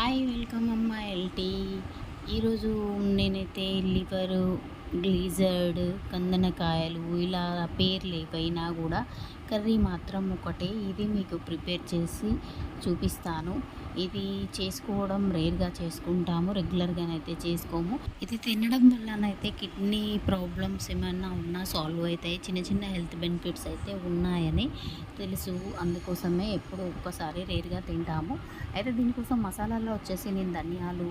Hi welcome అమ్మ LT. ఈరోజు నేనైతే లివరు గ్లీజర్డ్ కందనకాయలు ఇలా పేర్లు ఏవైనా కూడా కర్రీ మాత్రం ఒకటే. ఇది మీకు ప్రిపేర్ చేసి చూపిస్తాను. ఇది చేసుకోవడం రేర్గా చేసుకుంటాము. రెగ్యులర్గానైతే చేసుకోము. ఇది తినడం వల్లనైతే కిడ్నీ ప్రాబ్లమ్స్ ఏమైనా ఉన్నా సాల్వ్ అవుతాయి. చిన్న చిన్న హెల్త్ బెనిఫిట్స్ అయితే ఉన్నాయని తెలుసు. అందుకోసమే ఎప్పుడు ఒక్కసారి రేర్గా తింటాము. అయితే దీనికోసం మసాలాలో వచ్చేసి నేను ధనియాలు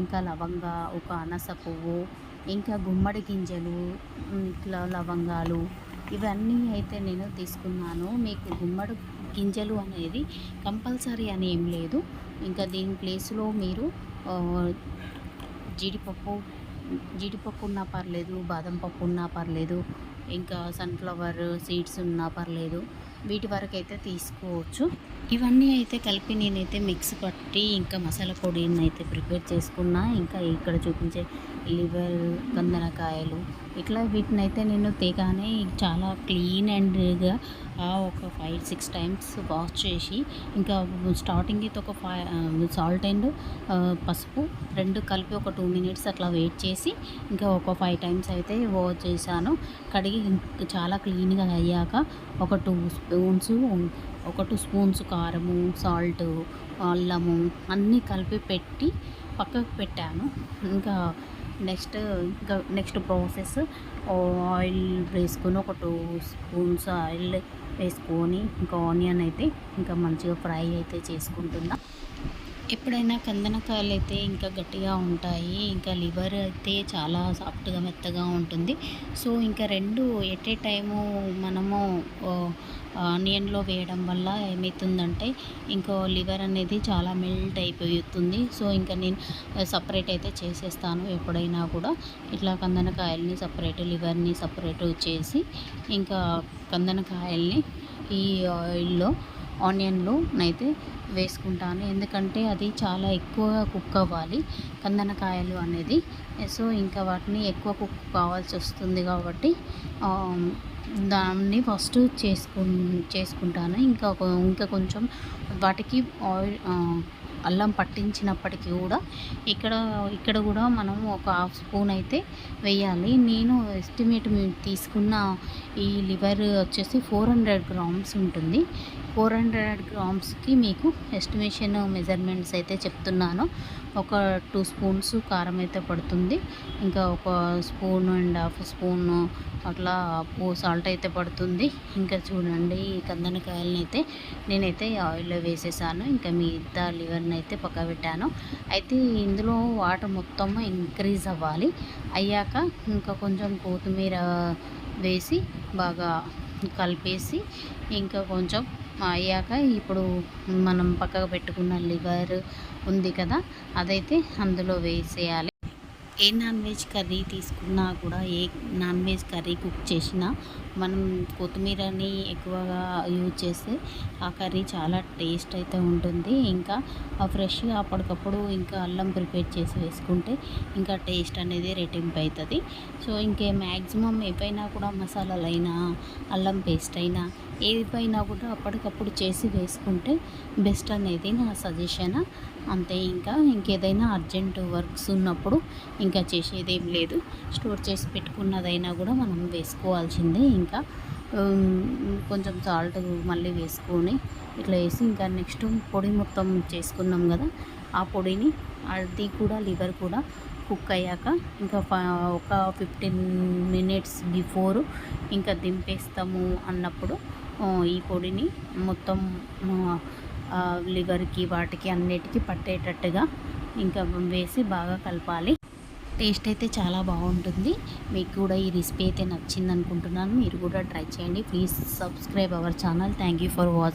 ఇంకా లవంగా ఒక అనస పువ్వు ఇంకా గుమ్మడి గింజలు ఇట్లా లవంగాలు ఇవన్నీ అయితే నేను తీసుకున్నాను. మీకు గుమ్మడి గింజలు అనేది కంపల్సరీ అని ఏం లేదు. ఇంకా దీని ప్లేస్లో మీరు జీడిపప్పు జీడిపప్పు ఉన్నా పర్లేదు బాదం పప్పు ఉన్నా పర్లేదు ఇంకా సన్ఫ్లవర్ సీడ్స్ ఉన్నా పర్లేదు వీటి వరకు అయితే తీసుకోవచ్చు. ఇవన్నీ అయితే కలిపి నేనైతే మిక్స్ పట్టి ఇంకా మసాలా పొడిని అయితే ప్రిపేర్ చేసుకున్నా. ఇంకా ఇక్కడ చూపించే లివర్ కందనకాయలు ఇట్లా వీటిని అయితే నేను తేగానే చాలా క్లీన్ అండ్గా ఒక ఫైవ్ సిక్స్ టైమ్స్ వాష్ చేసి ఇంకా స్టార్టింగ్ అయితే ఒక ఫైవ్ సాల్ట్ అండ్ పసుపు రెండు కలిపి ఒక టూ మినిట్స్ అట్లా వెయిట్ చేసి ఇంకా ఒక ఫైవ్ టైమ్స్ అయితే వాష్ చేశాను. కడిగి చాలా క్లీన్గా అయ్యాక ఒక టూ స్పూన్స్ ఒక టూ స్పూన్స్ కారము సాల్ట్ అల్లము అన్నీ కలిపి పెట్టి పక్కకు పెట్టాను. ఇంకా నెక్స్ట్ ఇంకా నెక్స్ట్ ప్రాసెస్ ఆయిల్ వేసుకొని ఒక టూ స్పూన్స్ ఆయిల్ వేసుకొని ఇంకా ఆనియన్ అయితే ఇంకా మంచిగా ఫ్రై అయితే చేసుకుంటున్నా. ఎప్పుడైనా కందనకాయలు అయితే ఇంకా గట్టిగా ఉంటాయి ఇంకా లివర్ అయితే చాలా సాఫ్ట్గా మెత్తగా ఉంటుంది. సో ఇంకా రెండు ఎట్ ఏ టైము మనము ఆనియన్లో వేయడం వల్ల ఏమవుతుందంటే ఇంకా లివర్ అనేది చాలా మెల్ట్ అయిపోతుంది. సో ఇంకా నేను సపరేట్ అయితే చేసేస్తాను ఎప్పుడైనా కూడా. ఇట్లా కందనకాయల్ని సపరేట్ లివర్ని సపరేట్ చేసి ఇంకా కందనకాయల్ని ఈ ఆయిల్లో ఆనియన్లో అయితే వేసుకుంటాను. ఎందుకంటే అది చాలా ఎక్కువగా కుక్ అవ్వాలి కందనకాయలు అనేది. సో ఇంకా వాటిని ఎక్కువ కుక్ కావాల్సి వస్తుంది కాబట్టి దాన్ని ఫస్ట్ చేసుకు చేసుకుంటాను. ఇంకా ఇంకా కొంచెం వాటికి ఆయిల్ అల్లం పట్టించినప్పటికీ కూడా ఇక్కడ ఇక్కడ కూడా మనం ఒక హాఫ్ స్పూన్ అయితే వేయాలి. నేను ఎస్టిమేట్ తీసుకున్న ఈ లివర్ వచ్చేసి ఫోర్ హండ్రెడ్ గ్రామ్స్ ఉంటుంది. ఫోర్ హండ్రెడ్ గ్రామ్స్కి మీకు ఎస్టిమేషన్ మెజర్మెంట్స్ అయితే చెప్తున్నాను. ఒక టూ స్పూన్స్ కారం అయితే పడుతుంది. ఇంకా ఒక స్పూన్ అండ్ హాఫ్ స్పూన్ అట్లా సాల్ట్ అయితే పడుతుంది. ఇంకా చూడండి ఈ కందనకాయలని అయితే నేనైతే ఆయిల్లో వేసేసాను. ఇంకా మిగతా లివర్ని అయితే పక్క పెట్టాను. అయితే ఇందులో వాటర్ మొత్తం ఇంక్రీజ్ అవ్వాలి. అయ్యాక ఇంకా కొంచెం కొత్తిమీర వేసి బాగా కలిపేసి ఇంకా కొంచెం అయ్యాక ఇప్పుడు మనం పక్కకు పెట్టుకున్న లివర్ ఉంది కదా అదైతే అందులో వేసేయాలి. ఏ నాన్ వెజ్ కర్రీ తీసుకున్నా కూడా ఏ నాన్ వెజ్ కర్రీ కుక్ చేసినా మనం కొత్తిమీరని ఎక్కువగా యూజ్ చేస్తే ఆ కర్రీ చాలా టేస్ట్ అయితే ఉంటుంది. ఇంకా ఆ ఫ్రెష్గా అప్పటికప్పుడు ఇంకా అల్లం ప్రిపేర్ చేసి వేసుకుంటే ఇంకా టేస్ట్ అనేది రెట్టింపు అవుతుంది. సో ఇంకే మ్యాక్సిమం ఏవైనా కూడా మసాలాలైనా అల్లం పేస్ట్ అయినా ఏవైనా కూడా అప్పటికప్పుడు చేసి వేసుకుంటే బెస్ట్ అనేది నా సజెషన్. అంతే ఇంకా ఇంకేదైనా అర్జెంట్ వర్క్స్ ఉన్నప్పుడు ఇంకా చేసేది ఏం లేదు. స్టోర్ చేసి పెట్టుకున్నదైనా కూడా మనం వేసుకోవాల్సిందే ఇంకా. కొంచెం సాల్ట్ మళ్ళీ వేసుకొని ఇట్లా వేసి ఇంకా నెక్స్ట్ పొడి మొత్తం చేసుకున్నాం కదా ఆ పొడిని అది కూడా లివర్ కూడా కుక్ అయ్యాక ఇంకా ఫ- ఒక ఫిఫ్టీన్ మినిట్స్ బిఫోర్ ఇంకా దింపేస్తాము అన్నప్పుడు ఈ పొడిని మొత్తం లివర్కి వాటికి అన్నిటికీ పట్టేటట్టుగా ఇంకా వేసి బాగా కలపాలి. టేస్ట్ అయితే చాలా బాగుంటుంది. మీకు కూడా ఈ రెసిపీ అయితే నచ్చింది అనుకుంటున్నాను మీరు కూడా ట్రై చేయండి. Please subscribe our channel. Thank you for watching